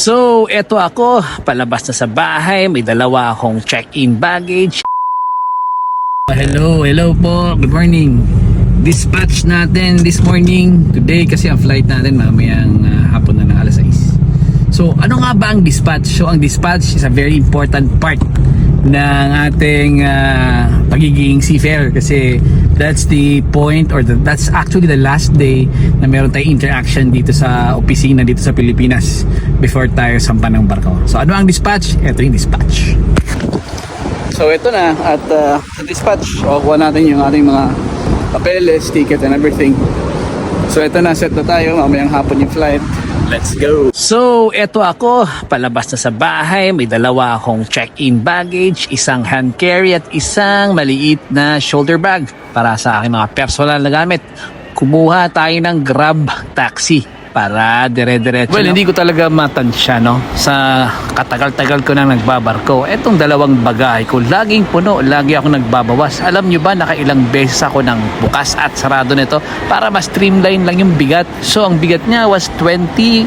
So, eto ako, palabas na sa bahay, may dalawa akong check-in baggage. Hello, hello po, good morning. Dispatch natin this morning, today kasi ang flight natin mamayang ah, hapon na ng alas 6. So, ano nga ba ang dispatch? So, ang dispatch is a very important part ng ating ah, pagiging seafarer kasi that's the point or the, that's actually the last day na meron tayong interaction dito sa opisina dito sa Pilipinas before tayo sampan ng barko. So ano ang dispatch? Ito yung dispatch. So ito na at uh, sa dispatch, kukuha natin yung ating mga papeles, ticket and everything. So ito na, set na tayo, mamayang hapon yung flight. Let's go! So, eto ako, palabas na sa bahay, may dalawa akong check-in baggage, isang hand carry at isang maliit na shoulder bag para sa aking mga personal na gamit. Kumuha tayo ng Grab taxi para dire-diretso. Well, hindi ko talaga matansya, no? Sa katagal-tagal ko nang nagbabarko. Etong dalawang bagay ko, laging puno, lagi ako nagbabawas. Alam nyo ba, nakailang beses ako ng bukas at sarado nito para mas streamline lang yung bigat. So, ang bigat niya was 21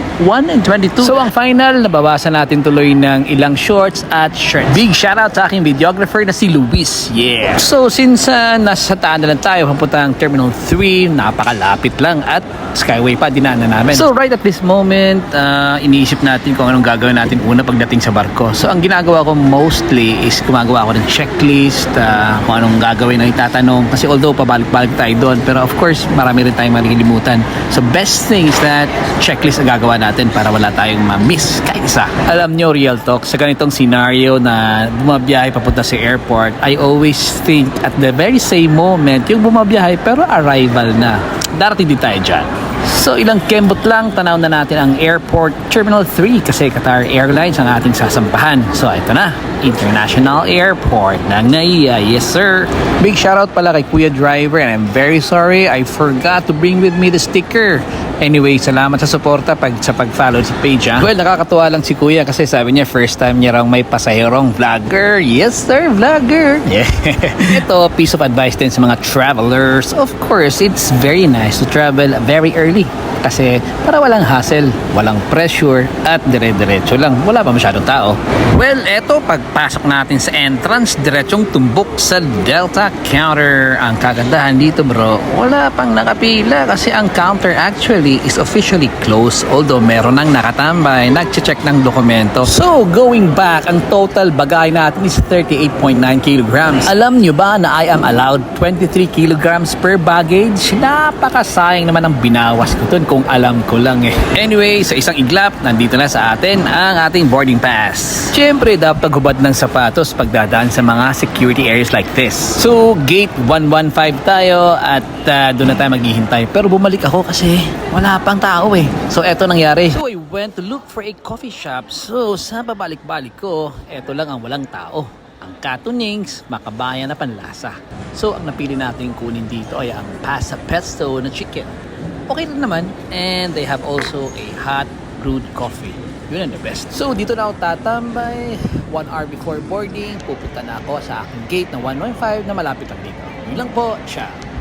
and 22. So, ang final, nabawasan natin tuloy ng ilang shorts at shirts. Big shoutout sa aking videographer na si Luis. Yeah! So, since uh, nasa taan na lang tayo, papuntang Terminal 3, napakalapit lang at Skyway pa dinaanan namin. So right at this moment, uh, iniisip natin kung anong gagawin natin una pagdating sa barko. So ang ginagawa ko mostly is gumagawa ako ng checklist, uh, kung anong gagawin na itatanong. Kasi although pabalik-balik tayo doon, pero of course marami rin tayong malilimutan. So best thing is that checklist ang gagawa natin para wala tayong ma-miss kahit isa. Alam nyo, real talk, sa ganitong scenario na bumabiyahe papunta sa airport, I always think at the very same moment, yung bumabiyahe pero arrival na. Darating din tayo dyan. So ilang kembot lang, tanaw na natin ang Airport Terminal 3 kasi Qatar Airlines ang ating sasampahan. So ito na, International Airport ng NAIA. Yes sir! Big shoutout pala kay Kuya Driver and I'm very sorry I forgot to bring with me the sticker. Anyway, salamat sa suporta pag, sa pag-follow sa page ha. Well, nakakatuwa lang si Kuya kasi sabi niya first time niya raw may pasahirong vlogger. Yes sir, vlogger! Yeah. Ito, piece of advice din sa mga travelers. Of course, it's very nice to travel very early. Kasi para walang hassle, walang pressure, at dire-diretso lang. Wala pa masyadong tao. Well, eto, pagpasok natin sa entrance, diretsong tumbok sa Delta Counter. Ang kagandahan dito bro, wala pang nakapila kasi ang counter actually is officially closed although meron nang nakatambay, nagche-check ng dokumento. So, going back, ang total bagay natin is 38.9 kilograms. Alam nyo ba na I am allowed 23 kilograms per baggage? Napakasayang naman ang binawas ko dun kung alam ko lang eh. Anyway, sa isang iglap, nandito na sa atin ang ating boarding pass. Siyempre, dapat paghubad ng sapatos pagdadaan sa mga security areas like this. So, gate 115 tayo at uh, doon na tayo maghihintay. Pero bumalik ako kasi wala pang tao eh. So, eto nangyari. So, I went to look for a coffee shop. So, sa babalik-balik ko, eto lang ang walang tao ang katunings, makabayan na panlasa. So, ang napili natin kunin dito ay ang pasta pesto na chicken. Okay naman. And they have also a hot brewed coffee. Yun ang the best. So, dito na ako tatambay. One hour before boarding, pupunta na ako sa aking gate na 115 na malapit lang dito. Yun lang po. Ciao.